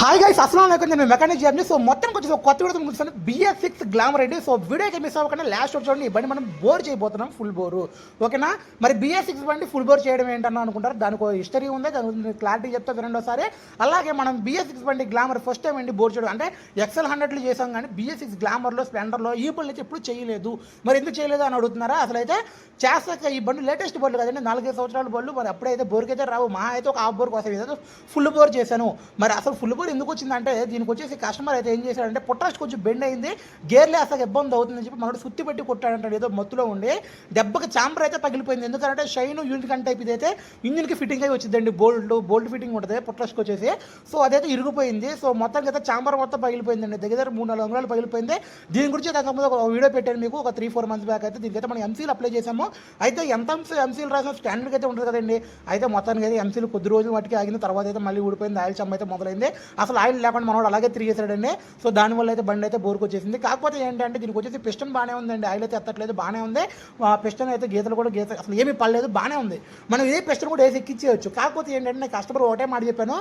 Hi guys అసలు లేకుండా మేము మెకానిక్ జాబ్ని సో మొత్తం కొంచెం కొత్త వీడియో ముందు బిఎస్ సిక్స్ గ్లామర్ అండి సో వీడియోకి మిస్ అవ్వకుండా లాస్ట్ చూడండి. ఈ బండి మనం బోర్ చేయబోతున్నాం ఫుల్ బోరు ఓకేనా? మరి బిఎస్ సిక్స్ బండి ఫుల్ బోర్ చేయడం ఏంటన్నా అనుకుంటారు? దానికి ఒక హిస్టరీ ఉంది దాని క్లారిటీ చెప్తా రెండోసారి అలాగే మనం బిఎస్ సిక్స్ బండి గ్లామర్ ఫస్ట్ టైం అండి బోర్ చేయడం? అంటే ఎక్సెల్ హండ్రెడ్లు చేసాం కానీ బిఎస్ సిక్స్ గ్లామర్లో స్ప్లెండర్లో ఈ బండ్లు అయితే ఎప్పుడు చేయలేదు. మరి ఎందుకు చేయలేదు అని అడుగుతున్నారా? అసలు అయితే చేస్తాక ఈ బండి లేటెస్ట్ బండ్లు కదండి నాలుగైదు సంవత్సరాల బండ్లు మరి అప్పుడైతే బోర్కైతే రావు. మా అయితే ఒక హాఫ్ బోర్ కోసం ఫుల్ బోర్ చేశాను. మరి అసలు ఫుల్ బోర్ ఎందుకు వచ్చిందంటే దీనికి వచ్చేసి కస్టమర్ అయితే ఏం చేశాడంటే పుట్టాస్ కొంచెం బెండ్ అయింది గేర్లే అసలు ఇబ్బంది అవుతుందని చెప్పి మనోడు సుత్తి పెట్టి కొట్టాడంటాడు ఏదో మత్తులో ఉండి. దెబ్బకి చాంబర్ అయితే పగిలిపోయింది ఎందుకంటే షైన్ యూనిట్ కంటే టైప్ ఇదైతే ఇంజిన్కి ఫిట్టింగ్ అయి వచ్చిందండి. బోల్డ్ బోల్ట్ ఫిట్టింగ్ ఉంటుంది పుట్టాస్కి వచ్చేసి. సో అదైతే ఇరిగిపోయింది. సో మొత్తానికి అయితే చాంబర్ మొత్తం పగిలిపోయిందండి. దగ్గర దగ్గర మూడు నాలుగు అంగుళాలు పగిలిపోయింది. దీని గురించి దాని ముందు ఒక వీడియో పెట్టాను మీకు ఒక త్రీ ఫోర్ మంత్స్ బ్యాక్ అయితే. దీనికైతే మనం ఎంసీలు అప్లై చేసాము అయితే ఎంత ఎంసీలు రాసిన స్టాండర్డ్ అయితే ఉంటుంది కదండి. అయితే మొత్తానికి అయితే ఎంసీలు కొద్ది రోజులు మట్టుకి ఆగిన తర్వాత అయితే మళ్ళీ ఊడిపోయింది. ఆయిల్ చమ్మ అయితే మొదలైంది. అసలు ఆయిల్ లేకుండా మనోడు అలాగే తిరిగేసాడండి సో దానివల్ల అయితే బండి అయితే బోర్కు వచ్చేసింది. కాకపోతే ఏంటంటే దీనికి వచ్చేసి పిస్టన్ బాగానే ఉందండి. ఆయిల్ అయితే ఎత్తట్లేదు బాగానే ఉంది. పిస్టన్ అయితే గీతలు కూడా గీత అసలు ఏమీ పడలేదు బాగానే ఉంది. మనం ఇదే పిస్టన్ కూడా వేసి ఎక్కించేయచ్చు కాకపోతే ఏంటంటే నేను కస్టమర్ ఒకటే మాట చెప్పాను.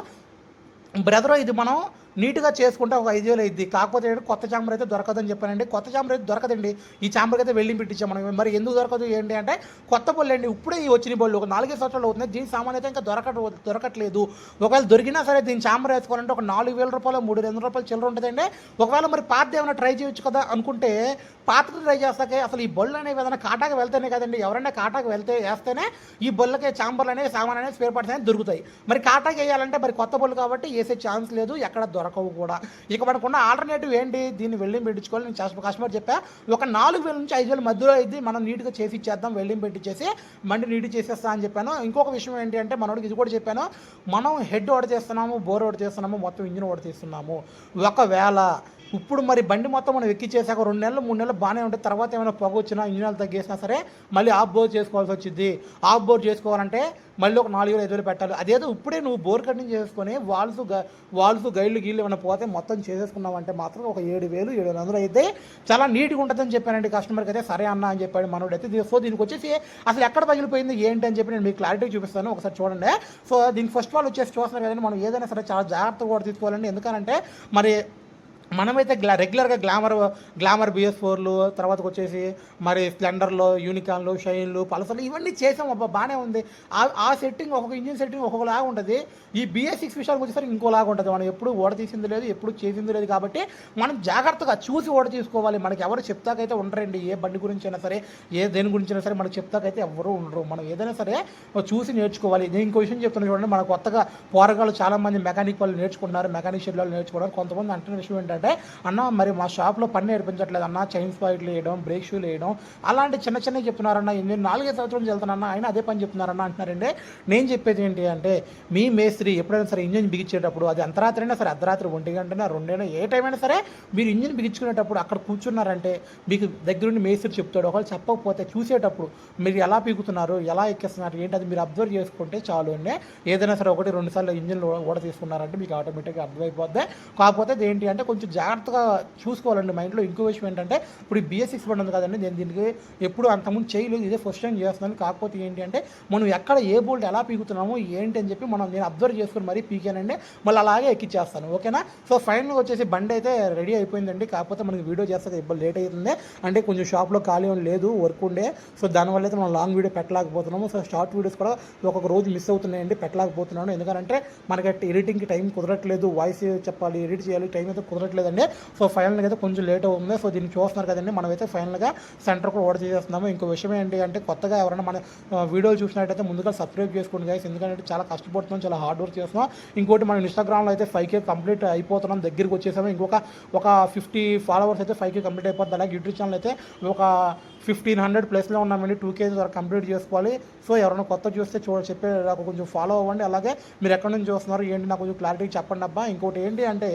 బ్రదర్ ఇది మనం నీట్గా చేసుకుంటే ఒక ఐదు వేలు అయింది కాకపోతే కొత్త చాంబర్ అయితే దొరకదని చెప్పానండి. కొత్త చాంబర్ అయితే దొరకదండి. ఈ చాంబర్కి అయితే వెళ్ళి పెట్టించాం మనం. మరి ఎందుకు దొరకదు ఏంటి అంటే కొత్త బళ్ళు అండి. ఇప్పుడే ఈ వచ్చిన బళ్ళు ఒక నాలుగైదు సంవత్సరాలు అవుతుంది దీని సామాన్ అయితే ఇంకా దొరక దొరకట్లేదు. ఒకవేళ దొరికినా సరే దీని చాంబర్ వేసుకోవాలంటే ఒక నాలుగు వేల రూపాయలు మూడు రెండు రూపాయలు చిల్లర ఉంటుందండి. ఒకవేళ మరి పాత ఏమైనా ట్రై చేయొచ్చు కదా అనుకుంటే పాతది ట్రై చేస్తాకే అసలు ఈ బళ్ళు అనేవి ఏదైనా కాటాకి వెళ్తేనే కదండి. ఎవరైనా కాటాకి వెళ్తే వేస్తేనే ఈ బొల్లకి చాంబర్లు అనేవి సామాన్ అనేవి స్పేర్ పార్ట్స్ అనేవి దొరుకుతాయి. మరి కాటాకి వేయాలంటే మరి కొత్త బళ్ళు కాబట్టి వేసే ఛాన్స్ లేదు. ఎక్కడ దొరక దొరకవు కూడా. ఇక మనకున్న ఆల్టర్నేటివ్ ఏంటి? దీన్ని వెల్డింగ్ పెట్టించుకోవాలి. నేను కస్టమర్ కస్టమర్ చెప్పా ఒక నాలుగు వేల నుంచి ఐదు వేల మధ్యలో అయితే మనం నీట్గా చేసి ఇచ్చేద్దాం వెల్డింగ్ పెట్టించేసి మండి నీట్ చేసేస్తా అని చెప్పాను. ఇంకొక విషయం ఏంటి అంటే మనోడికి ఇది కూడా చెప్పాను మనం హెడ్ ఓడ చేస్తున్నాము బోర్ ఓడ చేస్తున్నాము మొత్తం ఇంజిన్ ఓడ తీస్తున్నాము ఒకవేళ ఇప్పుడు మరి బండి మొత్తం మనం ఎక్కిచ్చేసాక రెండు నెలలు మూడు నెలలు బాగానే ఉంటుంది తర్వాత ఏమైనా పొగ వచ్చినా ఇంజనీర్లు తగ్గేసినా సరే మళ్ళీ ఆఫ్ బోర్ చేసుకోవాల్సి వచ్చింది. ఆఫ్ బోర్ చేసుకోవాలంటే మళ్ళీ ఒక నాలుగు వేలు ఐదు వేలు పెట్టాలి. అదేదో ఇప్పుడే నువ్వు బోర్ కటింగ్ చేసుకొని వాల్స్ వాల్స్ గైడ్లు గీళ్ళు ఏమైనా పోతే మొత్తం చేసేసుకున్నావంటే మాత్రం ఒక ఏడు వేలు ఏడు వందలు అయితే చాలా నీట్గా ఉంటుందని చెప్పానండి కస్టమర్కి అయితే. సరే అన్న అని చెప్పాడు మనోడు అయితే. సో దీనికి వచ్చేసి అసలు ఎక్కడ పగిలిపోయింది ఏంటి అని చెప్పి నేను మీకు క్లారిటీ చూపిస్తాను. ఒకసారి చూడండి. సో దీనికి ఫస్ట్ ఆల్ వచ్చేసి చూస్తున్నారు కదండి మనం ఏదైనా సరే చాలా జాగ్రత్తగా కూడా తీసుకోవాలండి. ఎందుకనంటే మరి మనమైతే గ్లా రెగ్యులర్గా గ్లామర్ గ్లామర్ బిఎస్ ఫోర్లు తర్వాత వచ్చేసి మరి స్ప్లెండర్లు యూనికాన్లు షైన్లు పలసలు ఇవన్నీ చేసాం అబ్బా బాగానే ఉంది. ఆ ఆ సెట్టింగ్ ఒక్కొక్క ఇంజిన్ సెట్టింగ్ ఒక్కొక్కలాగా ఉంటుంది. ఈ బిఎస్ సిక్స్ విషయాలకు వచ్చేసరికి ఇంకోలాగా ఉంటుంది. మనం ఎప్పుడు ఓడ తీసింది లేదు ఎప్పుడు చేసింది లేదు కాబట్టి మనం జాగ్రత్తగా చూసి ఓడ తీసుకోవాలి. మనకి ఎవరు చెప్తాకైతే ఉండరండి. ఏ బండి గురించి అయినా సరే ఏ దేని గురించి అయినా సరే మనకు చెప్తాకైతే ఎవరు ఉండరు. మనం ఏదైనా సరే చూసి నేర్చుకోవాలి. నేను ఇంకో విషయం చెప్తున్నాను చూడండి. మన కొత్తగా పోరగాళ్ళు చాలామంది మెకానిక్ వాళ్ళు నేర్చుకుంటున్నారు మెకానిక్ షెడ్ వాళ్ళు నేర్చుకున్నారు కొంతమంది అంటున్న విషయం ఏంటంటే అన్న మరి మా షాప్లో పని నేర్పించట్లేదు అన్న చైన్ స్పాయిట్లు వేయడం బ్రేక్ షూలు వేయడం అలాంటి చిన్న చిన్నవి చెప్తున్నారన్న నేను నాలుగైదు సంవత్సరాల నుంచి వెళ్తానన్న ఆయన అదే పని చెప్తున్నారన్న అంటున్నారండి నేను చెప్పేది ఏంటి అంటే మీ మేస్త్రి ఎప్పుడైనా సరే ఇంజిన్ బిగించేటప్పుడు అది అంతరాత్రి అయినా సరే అర్ధరాత్రి ఒంటి గంటనా రెండైనా ఏ టైం అయినా సరే మీరు ఇంజిన్ బిగించుకునేటప్పుడు అక్కడ కూర్చున్నారంటే మీకు దగ్గరుండి మేస్త్రి చెప్తాడు. ఒకవేళ చెప్పకపోతే చూసేటప్పుడు మీరు ఎలా పీకుతున్నారు ఎలా ఎక్కిస్తున్నారు ఏంటి అది మీరు అబ్జర్వ్ చేసుకుంటే చాలు అండి. ఏదైనా సరే ఒకటి రెండు సార్లు ఇంజిన్ ఓడ తీసుకున్నారంటే మీకు ఆటోమేటిక్గా అర్థమైపోద్ది. కాకపోతే ఏంటి అంటే కొంచెం జాగ్రత్తగా చూసుకోవాలండి మైండ్లో ఇంకో విషయం ఏంటంటే ఇప్పుడు ఈ బిఎస్ సిక్స్ బండి ఉంది కదండి నేను దీనికి ఎప్పుడు అంతకుముందు చేయలేదు ఇదే ఫస్ట్ టైం చేస్తున్నాను. కాకపోతే ఏంటి అంటే మనం ఎక్కడ ఏ బోల్ట్ ఎలా పీకుతున్నామో ఏంటి అని చెప్పి మనం నేను అబ్జర్వ్ చేసుకుని మరీ పీకానండి మళ్ళీ అలాగే ఎక్కిచ్చేస్తాను. ఓకేనా? సో ఫైనల్గా వచ్చేసి బండి అయితే రెడీ అయిపోయిందండి. కాకపోతే మనకి వీడియో చేస్తే ఇబ్బంది లేట్ అవుతుంది. అంటే కొంచెం షాప్లో ఖాళీ లేదు వర్క్ ఉండే. సో దానివల్ల అయితే మనం లాంగ్ వీడియో పెట్టలేకపోతున్నాము. సో షార్ట్ వీడియోస్ కూడా ఒక్కొక్క రోజు మిస్ అవుతున్నాయండి పెట్టలేకపోతున్నాను. ఎందుకంటే మనకి ఎడిటింగ్కి టైం కుదరట్లేదు వాయిస్ చెప్పాలి ఎడిట్ చేయాలి టైం అయితే కుదరట్లేదండి సో ఫైనల్గా అయితే కొంచెం లేట్ అవుతుంది. సో దీన్ని చూస్తున్నారు కదండి. మనమైతే ఫైనల్గా సెంటర్ కూడా ఓడ చేసేస్తున్నాము. ఇంకో విషయం ఏంటి అంటే కొత్తగా ఎవరైనా మన వీడియోలు చూసినట్టయితే ముందుగా సబ్స్క్రైబ్ చేసుకోండి గైస్ ఎందుకంటే చాలా కష్టపడుతున్నాం చాలా హార్డ్ వర్క్ చేస్తున్నాం. ఇంకోటి మనం ఇన్స్టాగ్రామ్లో అయితే ఫైవ్ కే కంప్లీట్ అయిపోతున్నాం. దగ్గరికి వచ్చేసాము. ఇంకొక ఒక ఫిఫ్టీ ఫాలోవర్స్ అయితే ఫైవ్ కే కంప్లీట్ అయిపోతుంది. అలాగే యూట్యూబ్ ఛానల్ అయితే ఒక ఫిఫ్టీన్ హండ్రెడ్ ప్లస్లో ఉన్నామండి. టూ కేజీ వరకు కంప్లీట్ చేసుకోవాలి. సో ఎవరైనా కొత్త చూస్తే చూడ చెప్పే నాకు కొంచెం ఫాలో అవ్వండి. అలాగే మీరు ఎక్కడి నుంచి చూస్తున్నారు ఏంటి నాకు కొంచెం క్లారిటీ చెప్పండి అబ్బా. ఇంకోటి ఏంటి అంటే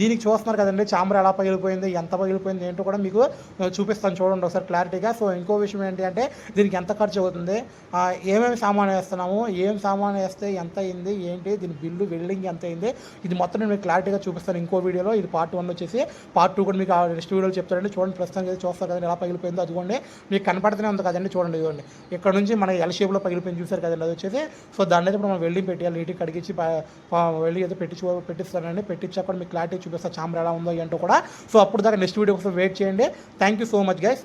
దీనికి చూస్తున్నారు కదండి? చాంబర్ ఎలా పగిలిపోయింది? ఎంత పగిలిపోయింది? ఏంటో కూడా మీకు చూపిస్తాను చూడండి ఒకసారి క్లారిటీగా. సో ఇంకో విషయం ఏంటి అంటే దీనికి ఎంత ఖర్చు అవుతుంది? ఏమేమి సామాన్ వేస్తున్నాము? ఏం సామాన్ వేస్తే ఎంత అయింది? ఏంటి? దీని బిల్లు వెల్డింగ్ ఎంత అయింది? ఇది మొత్తం నేను మీకు క్లారిటీగా చూపిస్తాను ఇంకో వీడియోలో. ఇది పార్ట్ వన్ వచ్చేసి పార్ట్ టూ కూడా మీకు నెక్స్ట్ వీడియోలో చెప్తారండి చూడండి ప్రస్తుతం అయితే చూస్తారు కదండి ఎలా పగిలిపోయిందో అదిగోండి. మీకు కనపడుతూనే ఉంది కదండి చూడండి ఇదిగోండి. ఇక్కడ నుంచి మన ఎల్ షేప్లో పగిలిపోయింది చూసారు కదండి అది వచ్చేసి. సో దాని అయితే ఇప్పుడు మనం వెల్డింగ్ పెట్టాలి నీటికి కడిగించి వెళ్ళి అయితే పెట్టించు పెట్టిస్తానండి. పెట్టించాక మీకు క్లారిటీ చూపిస్తాను చాంబర్ ఎలా ఎలా ఉందో ఏంటో కూడా. సో అప్పుడు దాకా నెక్స్ట్ వీడియో కోసం వెయిట్ చేయండి. Thank you so much guys